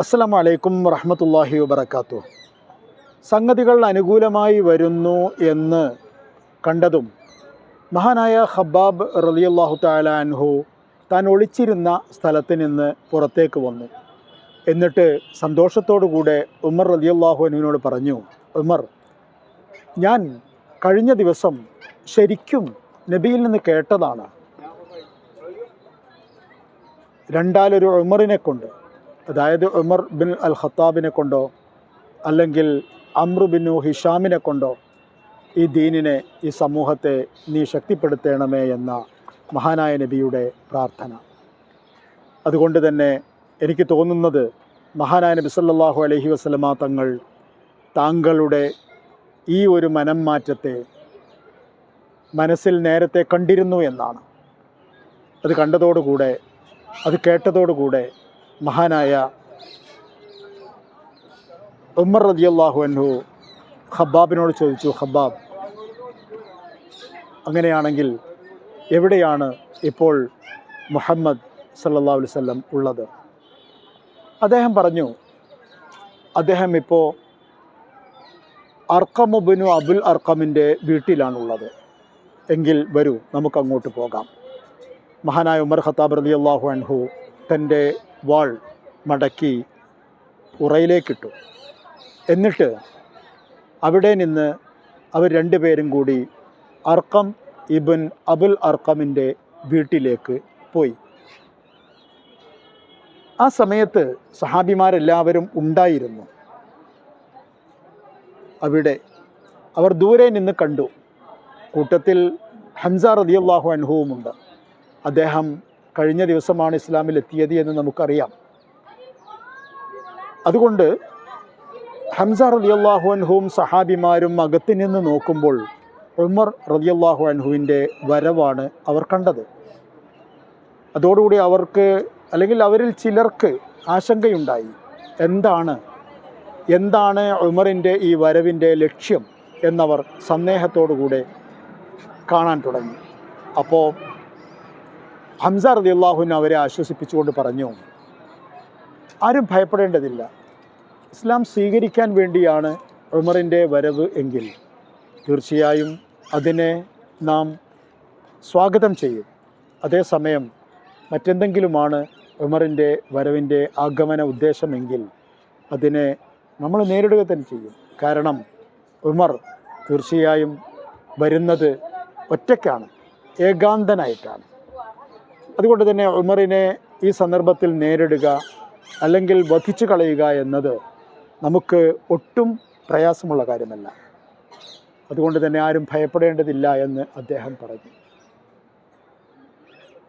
അസ്സലാമു വലൈക്കും വറഹമത്തല്ലാഹി വബർക്കാത്തു സംഗതികൾ അനുകൂലമായി വരുന്നു എന്ന് കണ്ടതും മഹാനായ ഹബ്ബാബ് റലിയല്ലാഹു തആല അൻഹു താൻ ഒളിച്ചിരുന്ന സ്ഥലത്ത് നിന്ന് പുറത്തേക്ക് വന്നു. എന്നിട്ട് സന്തോഷത്തോടുകൂടെ ഉമർ റളിയല്ലാഹു അനുവിനോട് പറഞ്ഞു ഉമർ ഞാൻ കഴിഞ്ഞ ദിവസം ശരിക്കും നബിയിൽ നിന്ന് കേട്ടതാണ്. രണ്ടാലൊരു ഉമറിനെ കൊണ്ട് അതായത് ഉമർ ബിൻ അൽ ഖത്താബിനെ കൊണ്ടോ അല്ലെങ്കിൽ അമ്രു ബിനു ഹിഷാമിനെ കൊണ്ടോ ഈ ദീനിനെ ഈ സമൂഹത്തെ നീ ശക്തിപ്പെടുത്തണമേ എന്ന മഹാനായ നബിയുടെ പ്രാർത്ഥന. അതുകൊണ്ട് തന്നെ എനിക്ക് തോന്നുന്നത് മഹാനായ നബി സല്ലാഹു അലഹി വസല്ലമ തങ്ങൾ താങ്കളുടെ ഈ ഒരു മനം മാറ്റത്തെ മനസ്സിൽ നേരത്തെ കണ്ടിരുന്നു എന്നാണ്. അത് കണ്ടതോടുകൂടെ അത് കേട്ടതോടുകൂടെ മഹാനായ ഉമ്മർ റളിയല്ലാഹു അൻഹു ഖബ്ബാബിനോട് ചോദിച്ചു ഖബ്ബാബ് അങ്ങനെയാണെങ്കിൽ എവിടെയാണ് ഇപ്പോൾ മുഹമ്മദ് സല്ലാ വസല്ലം ഉള്ളത്? അദ്ദേഹം പറഞ്ഞു അദ്ദേഹം ഇപ്പോൾ അർക്കമുബിനു അബുൽ അർക്കമിന്റെ വീട്ടിലാണുള്ളത്. എങ്കിൽ വരൂ നമുക്കങ്ങോട്ട് പോകാം. മഹാനായ ഉമർ ഖത്താബ് റലി അള്ളാഹു അൻഹു തന്റെ വാൾ മടക്കി ഉറയിലേക്കിട്ടു. എന്നിട്ട് അവിടെ നിന്ന് അവർ രണ്ടുപേരും കൂടി അർക്കം ഇബിൻ അബുൽ അർക്കമിന്റെ വീട്ടിലേക്ക് പോയി. ആ സമയത്ത് സഹാബിമാരെല്ലാവരും ഉണ്ടായിരുന്നു. അവിടെ അവർ ദൂരെ നിന്ന് കണ്ടു. കൂട്ടത്തിൽ ഹംസ റതിയല്ലാഹു അൻഹുവുമുണ്ട്. അദ്ദേഹം കഴിഞ്ഞ ദിവസമാണ് ഇസ്ലാമിൽ എത്തിയത് എന്ന് നമുക്കറിയാം. അതുകൊണ്ട് ഹംസ റതിയല്ലാഹു അൻഹുവും സഹാബിമാരും അകത്തു നിന്ന് നോക്കുമ്പോൾ ഉമർ റതിയല്ലാഹു അൻഹുവിന്റെ വരവാണ് അവർ കണ്ടത്. അതോടുകൂടി അവർക്ക് അല്ലെങ്കിൽ അവരിൽ ചിലർക്ക് ആശങ്കയുണ്ടായി. എന്താണ്? എന്താണ് ഉമറിന്റെ ഈ വരവിന്റെ ലക്ഷ്യം എന്നവർ സന്ദേഹത്തോടുകൂടെ കാണാൻ തുടങ്ങി. അപ്പോൾ ഹംസ റതി അവരെ ആശ്വസിപ്പിച്ചുകൊണ്ട് പറഞ്ഞു. ആരും ഭയപ്പെടേണ്ടതില്ല. ഇസ്ലാം സ്വീകരിക്കാൻ വേണ്ടിയാണ് ഉമറിന്റെ വരവ് എങ്കിൽ തീർച്ചയായും അതിനെ നാം സ്വാഗതം ചെയ്യും. അതേസമയം മറ്റെന്തെങ്കിലുമാണ് ഉമറിന്റെ വരവിന്റെ ആഗമന ഉദ്ദേശമെങ്കിൽ അതിനെ നമ്മൾ നേരിടുക തന്നെ ചെയ്യും. കാരണം ഉമർ തീർച്ചയായും വരുന്നത് ഒറ്റയ്ക്കാണ് ഏകാന്തനായിട്ടാണ്. അതുകൊണ്ട് തന്നെ ഉമറിനെ ഈ സന്ദർഭത്തിൽ നേരിടുക അല്ലെങ്കിൽ വധിച്ചു കളയുക എന്നത് നമുക്ക് ഒട്ടും പ്രയാസമുള്ള കാര്യമല്ല. അതുകൊണ്ട് തന്നെ ആരും ഭയപ്പെടേണ്ടതില്ല എന്ന് അദ്ദേഹം പറഞ്ഞു.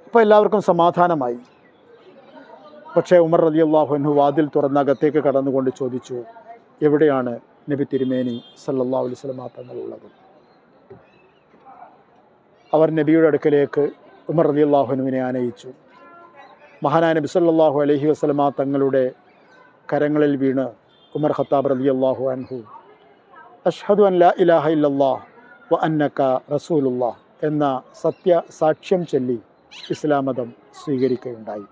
അപ്പോൾ എല്ലാവർക്കും സമാധാനമായി. പക്ഷേ ഉമർ റലി അള്ളാഹുനു വാതിൽ തുറന്ന അകത്തേക്ക് കടന്നുകൊണ്ട് ചോദിച്ചു എവിടെയാണ് നബി തിരുമേനി സല്ലാ അലൈഹി വസല്ലമ തങ്ങളുള്ളത് അവർ നബിയുടെ അടുക്കലേക്ക് ഉമർ അലി അള്ളാഹുനുവിനെ ആനയിച്ചു. മഹാനായ നബി സല്ലാഹു അലഹി വസ്ലമ തങ്ങളുടെ കരങ്ങളിൽ വീണ് ഉമർ ഖത്താബ് റലി അള്ളാഹു അൻഹു. അഷ്ഹദു അൻ ലാ ഇലാഹ ഇല്ലല്ലാഹ് വ അന്നക്ക റസൂലുല്ലാ എന്ന സത്യ സാക്ഷ്യം ചൊല്ലി ഇസ്ലാം മതം സ്വീകരിക്കുകയുണ്ടായി.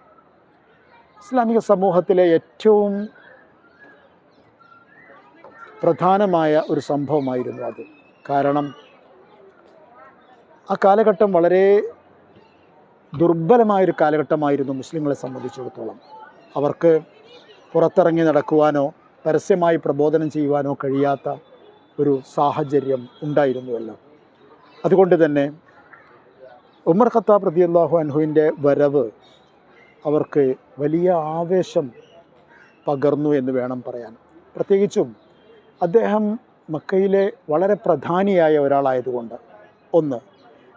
ഇസ്ലാമിക സമൂഹത്തിലെ ഏറ്റവും പ്രധാനമായ ഒരു സംഭവമായിരുന്നു അത്. കാരണം ആ കാലഘട്ടം വളരെ ദുർബലമായൊരു കാലഘട്ടമായിരുന്നു മുസ്ലിങ്ങളെ സംബന്ധിച്ചിടത്തോളം. അവർക്ക് പുറത്തിറങ്ങി നടക്കുവാനോ പരസ്യമായി പ്രബോധനം ചെയ്യുവാനോ കഴിയാത്ത ഒരു സാഹചര്യം ഉണ്ടായിരുന്നുവല്ലോ. അതുകൊണ്ട് തന്നെ ഉമർ ഖത്താബ് റതി അള്ളാഹു അൻഹുവിന്റെ വരവ് അവർക്ക് വലിയ ആവേശം പകർന്നു എന്ന് വേണം പറയാൻ. പ്രത്യേകിച്ചും അദ്ദേഹം മക്കയിലെ വളരെ പ്രധാനിയായ ഒരാളായതുകൊണ്ട്. ഒന്ന്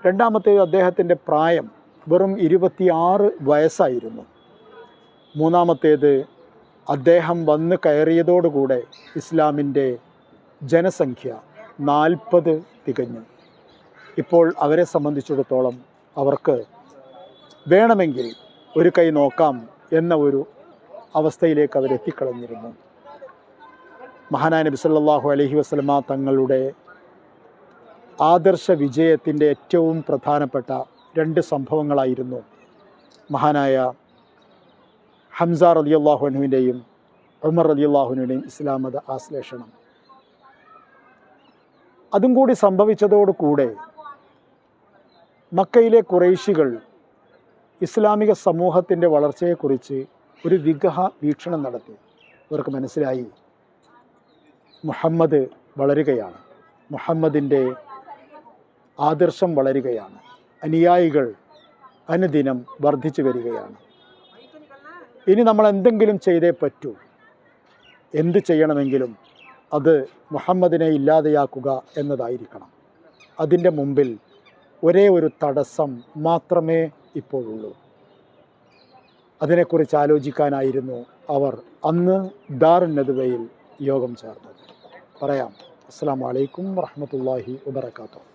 രണ്ടാമത്തേത് അദ്ദേഹത്തിന്റെ പ്രായം വെറും ഇരുപത്തിയാറ് വയസ്സായിരുന്നു. മൂന്നാമത്തേത് അദ്ദേഹം വന്ന് കയറിയതോടുകൂടെ ഇസ്ലാമിന്റെ ജനസംഖ്യ നാൽപ്പത് തികഞ്ഞു. ഇപ്പോൾ അവരെ സംബന്ധിച്ചിടത്തോളം അവർക്ക് വേണമെങ്കിൽ ഒരു കൈ നോക്കാം എന്ന ഒരു അവസ്ഥയിലേക്ക് അവരെത്തിക്കളഞ്ഞിരുന്നു മഹാനായ നബി സല്ലല്ലാഹു അലൈഹി വസല്ലമ തങ്ങളുടെ ആദർശ വിജയത്തിന്റെ ഏറ്റവും പ്രധാനപ്പെട്ട രണ്ട് സംഭവങ്ങളായിരുന്നു. മഹാനായ ഹംസ റളിയല്ലാഹു അള്ളാഹുനുവിന്റെയും ഉമർ അള്ളാഹുനുവിന്റെയും ഇസ്ലാം മത ആശ്ലേഷണം. അതും കൂടി സംഭവിച്ചതോടുകൂടെ മക്കയിലെ കുറേശികൾ ഇസ്ലാമിക സമൂഹത്തിന്റെ വളർച്ചയെക്കുറിച്ച് ഒരു വിഗ്രഹ വീക്ഷണം നടത്തി. ഇവർക്ക് മനസ്സിലായി. മുഹമ്മദ് വളരുകയാണ്. മുഹമ്മദിന്റെ ആദർശം വളരുകയാണ്. അനുയായികൾ അനുദിനം വർദ്ധിച്ചു വരികയാണ്. ഇനി നമ്മൾ എന്തെങ്കിലും ചെയ്തേ പറ്റൂ. എന്ത് ചെയ്യണമെങ്കിലും അത് മുഹമ്മദിനെ ഇല്ലാതെയാക്കുക എന്നതായിരിക്കണം. അതിന്റെ മുമ്പിൽ ഒരേ ഒരു തടസ്സം മാത്രമേ ഇപ്പോഴുള്ളൂ. അതിനെക്കുറിച്ച് ആലോചിക്കാനായിരുന്നു അവർ അന്ന് ദാറുന്നതുവയിൽ യോഗം ചേർന്നത്. പറയാം. അസ്സാം വലൈക്കും വറഹമത്തല്ലാഹി വബർക്കാത്തു